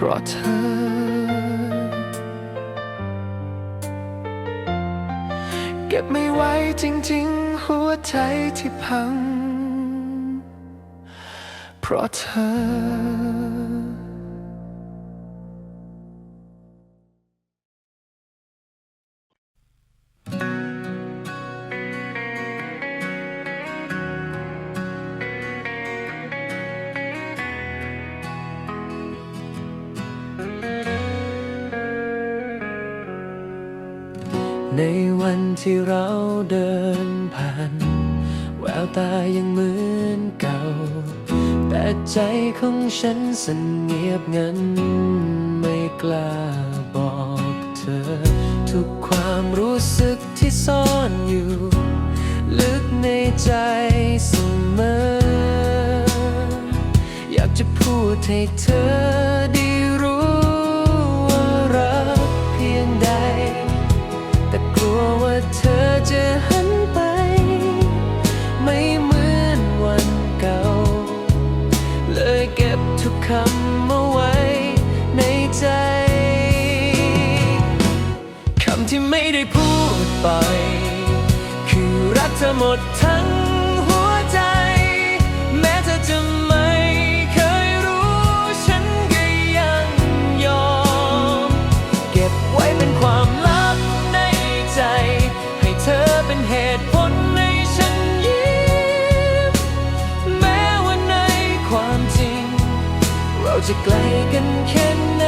เพราะเธอ เก็บไม่ไว้จริงๆ หัวใจที่พัง เพราะเธอ ที่เราเดินผ่าน แววตายังเหมือนเก่า แต่ใจของฉันสันเงียบงัน ไม่กล้าบอกเธอ ทุกความรู้สึกที่ซ่อนอยู่ ลึกในใจเสมอ อยากจะพูดให้เธอ จะไกลกันแค่ไหน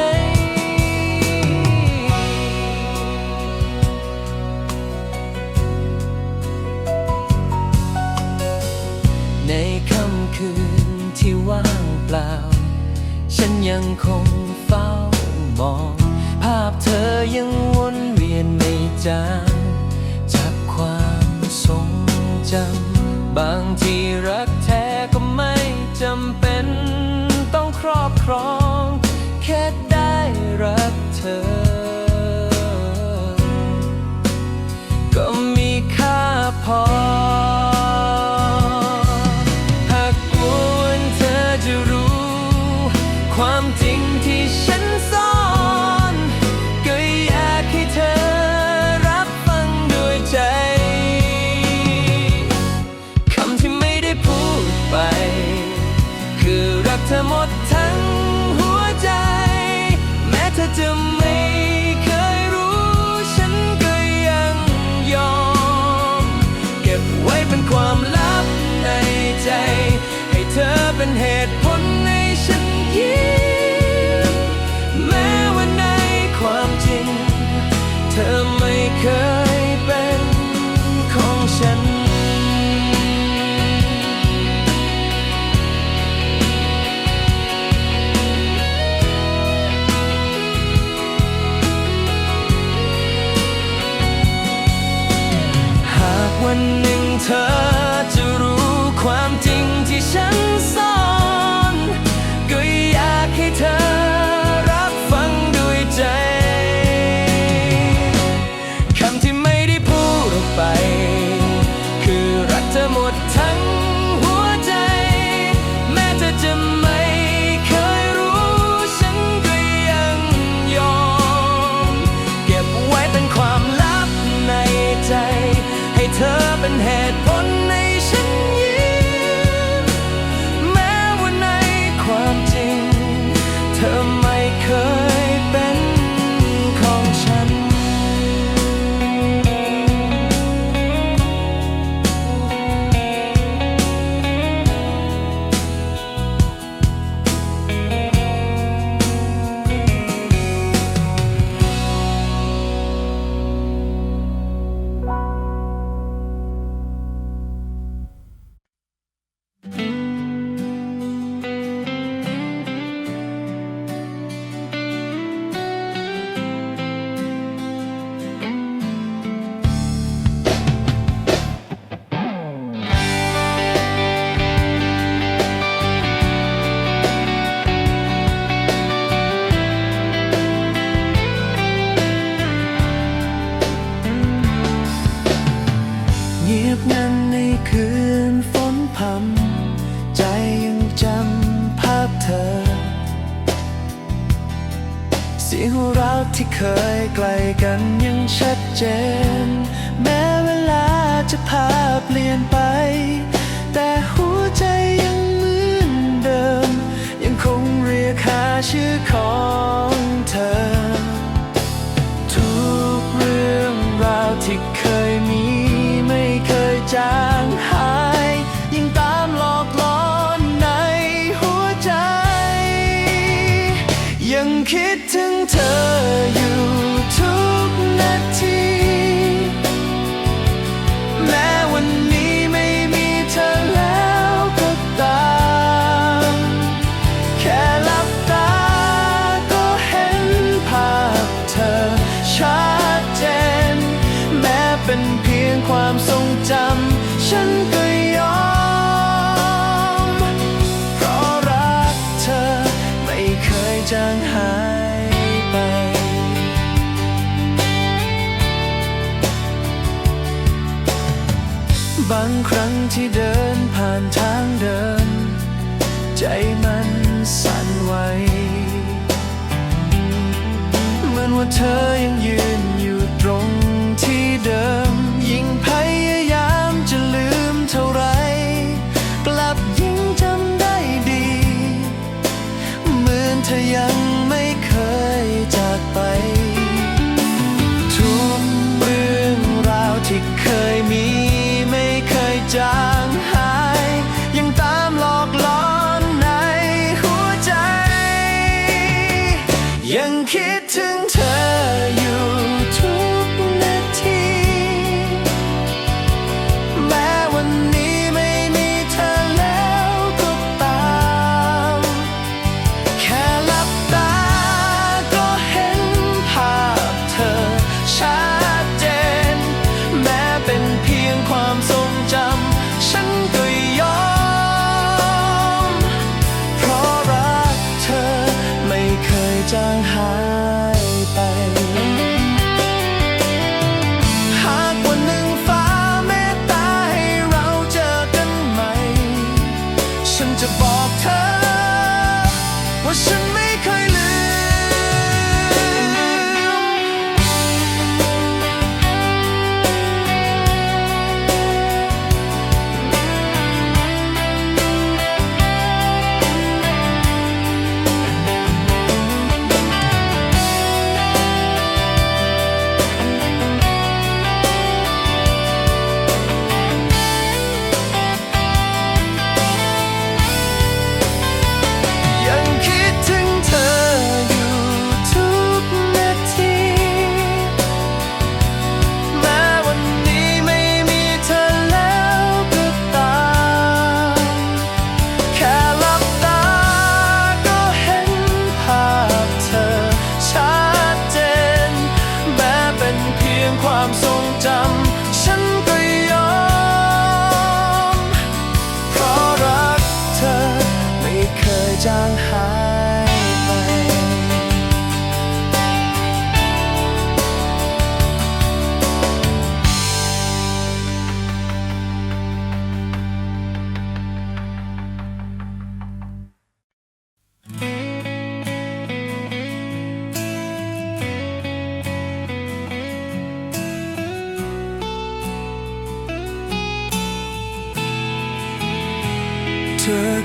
ในค่ำคืนที่ว่างเปล่า ฉันยังคงเฝ้ามอง ภาพเธอยังวนเวียนไม่จางจากความทรงจำ บางที่รักแท้ก็ไม่จำเป็นต้องครอบ ครอง แค่ได้รักเธอ ก็มีค่าพอ should call. บางครั้งที่เดินผ่านทางเดิน ใจมันสั่นไหวเหมือนว่าเธอยังยืนอยู่ตรงที่เดิม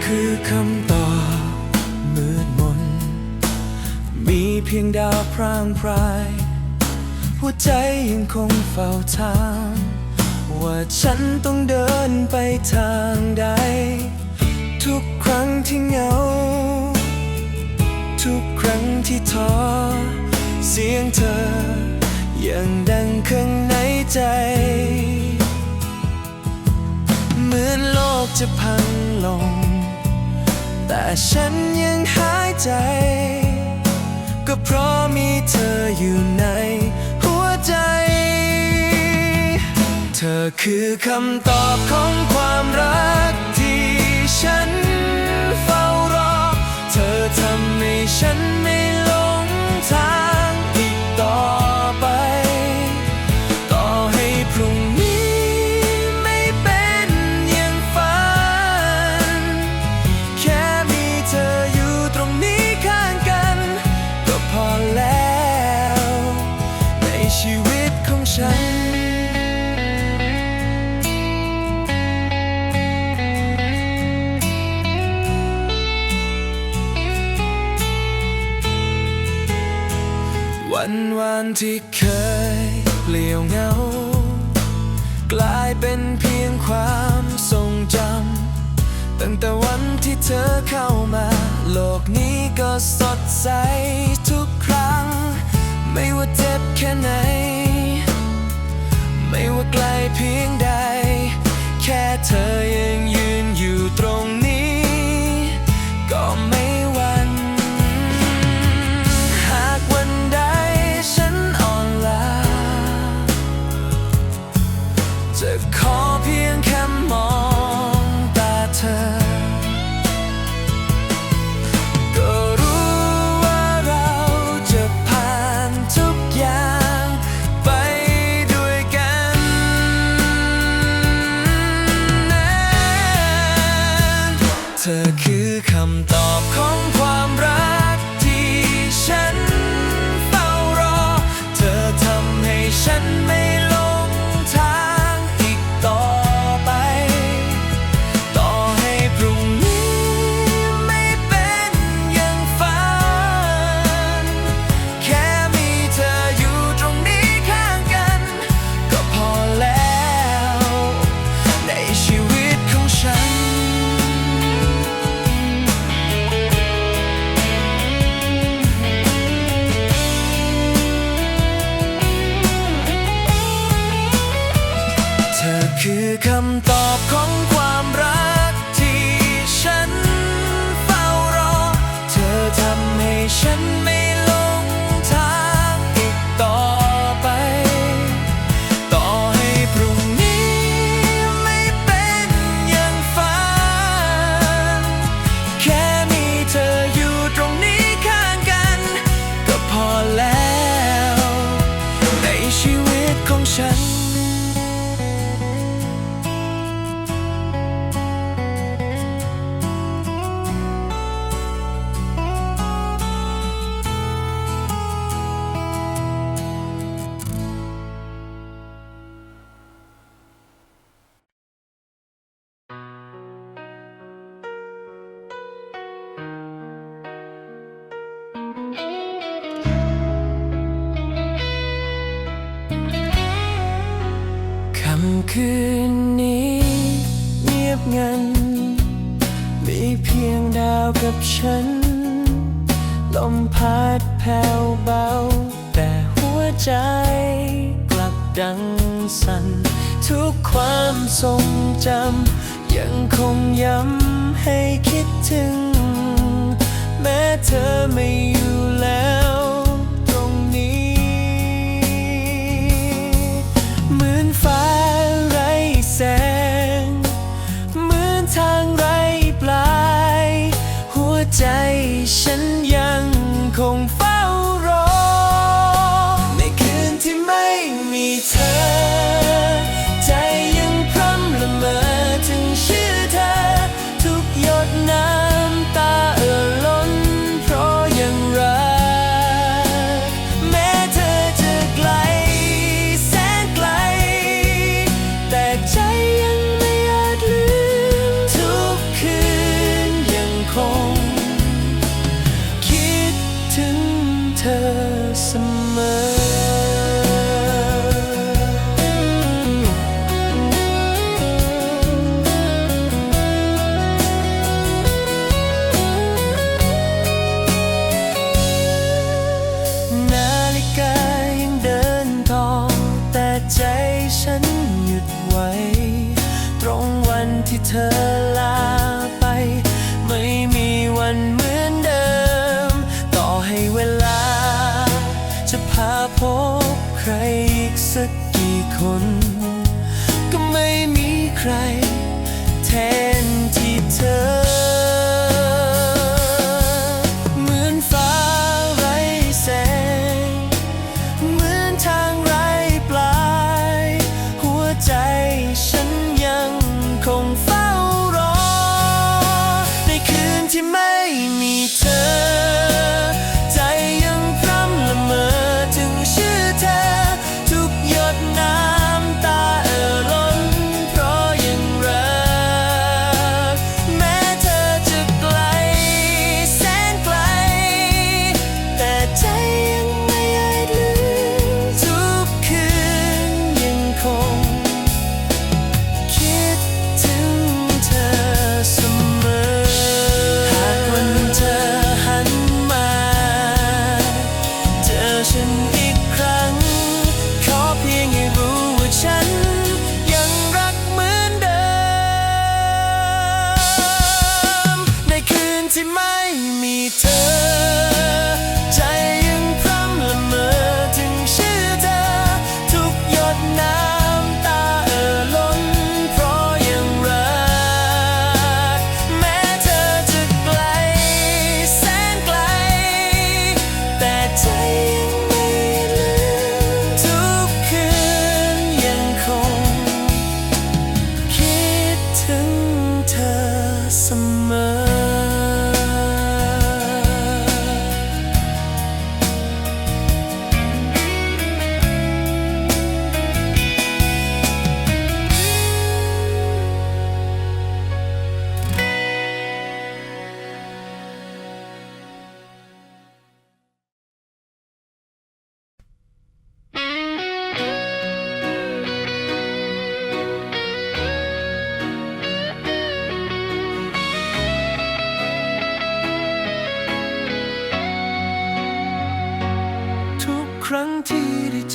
คือคำตอบมืดมน มีเพียงดาวพร่างพราย หัวใจยังคงเฝ้าถามว่าฉันต้องเดินไปทางใด ทุกครั้งที่เหงา ทุกครั้งที่ท้อ เสียงเธอ ยังดังข้างในใจเหมือนโลกจะพังลง ฉันยังหายใจ ก็เพราะมีเธออยู่ในหัวใจ เธอคือคำตอบของความรักที่ฉันเฝ้ารอ เธอทำให้ฉันไม่ ที่เคยเปลี่ยวเหงา กลายเป็นเพียงความทรงจำตั้งแต่วันที่เธอเข้ามา โลกนี้ก็สดใสทุกครั้ง ไม่ว่าเจ็บแค่ไหน ไม่ว่าไกลเพียงใด แค่เธอยังยืนอยู่ตรง ใจ กลับดังสั่น ทุกความทรงจำ ยังคงย้ำให้คิดถึง แม้เธอไม่อยู่แล้ว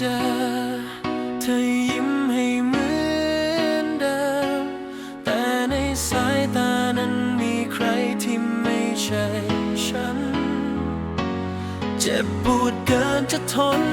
เจอ เธอยิ้มให้เหมือนเดิม แต่ในสายตานั้นมีใครที่ไม่ใช่ฉัน เจ็บปวดเกินจะทน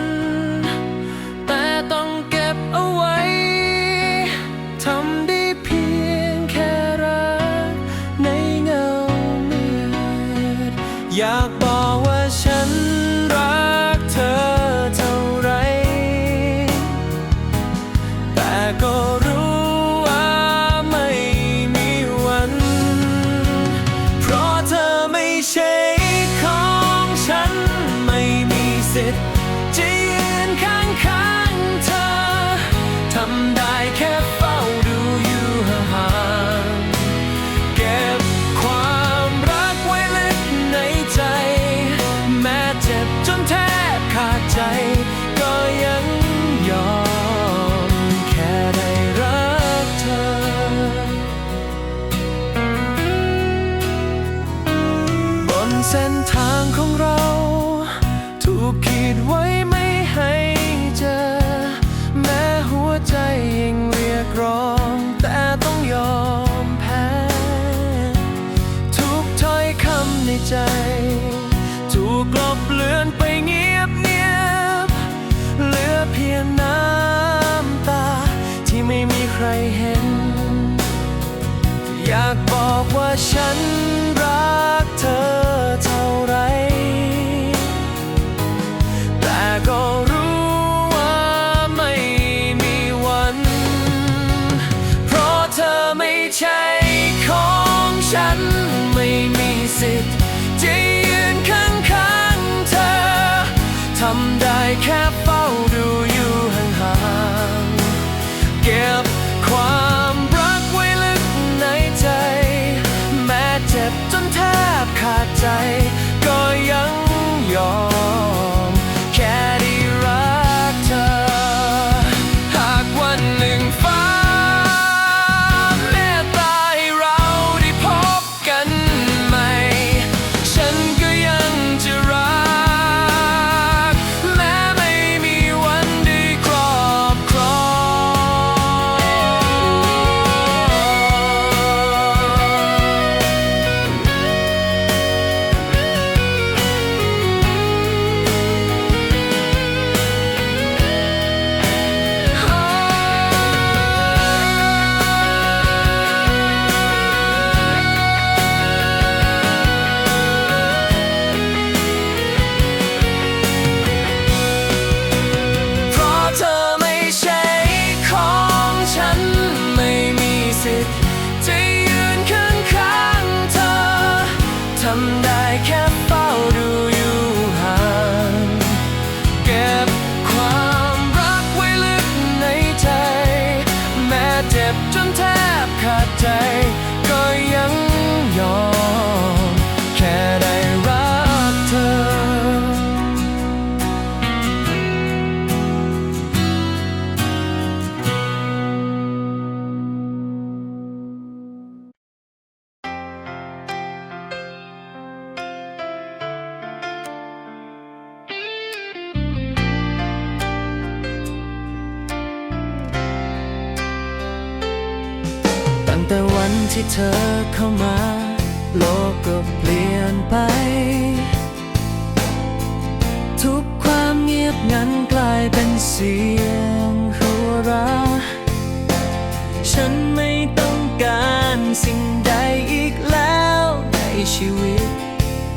สิ่งใดอีกแล้วในชีวิต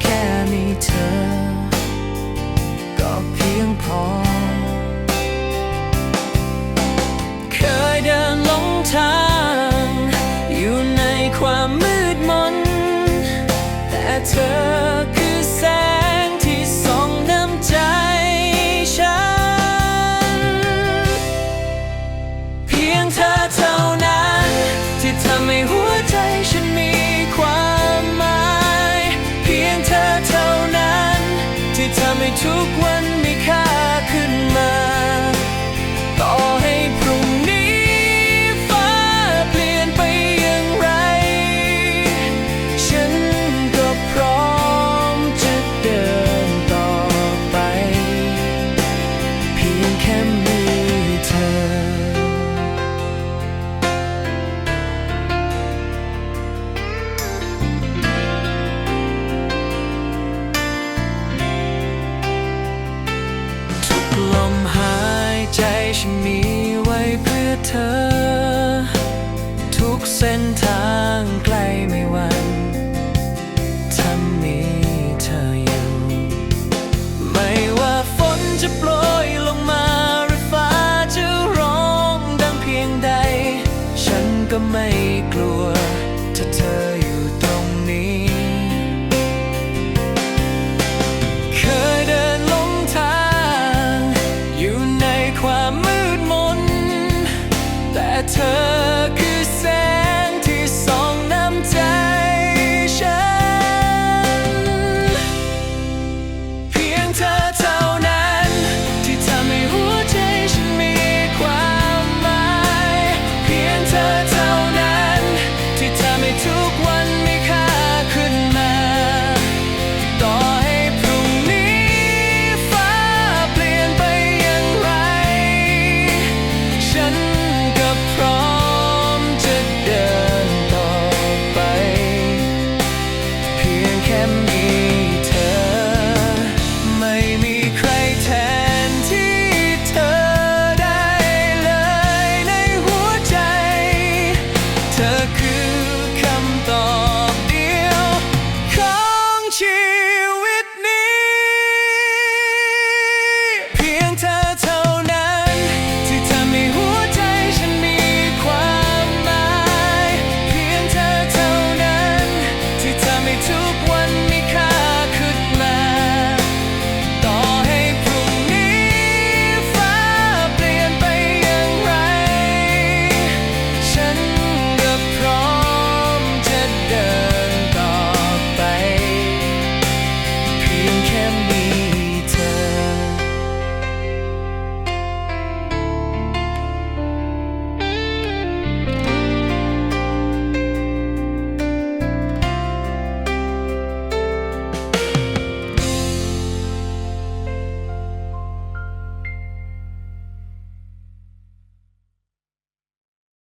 แค่มีเธอ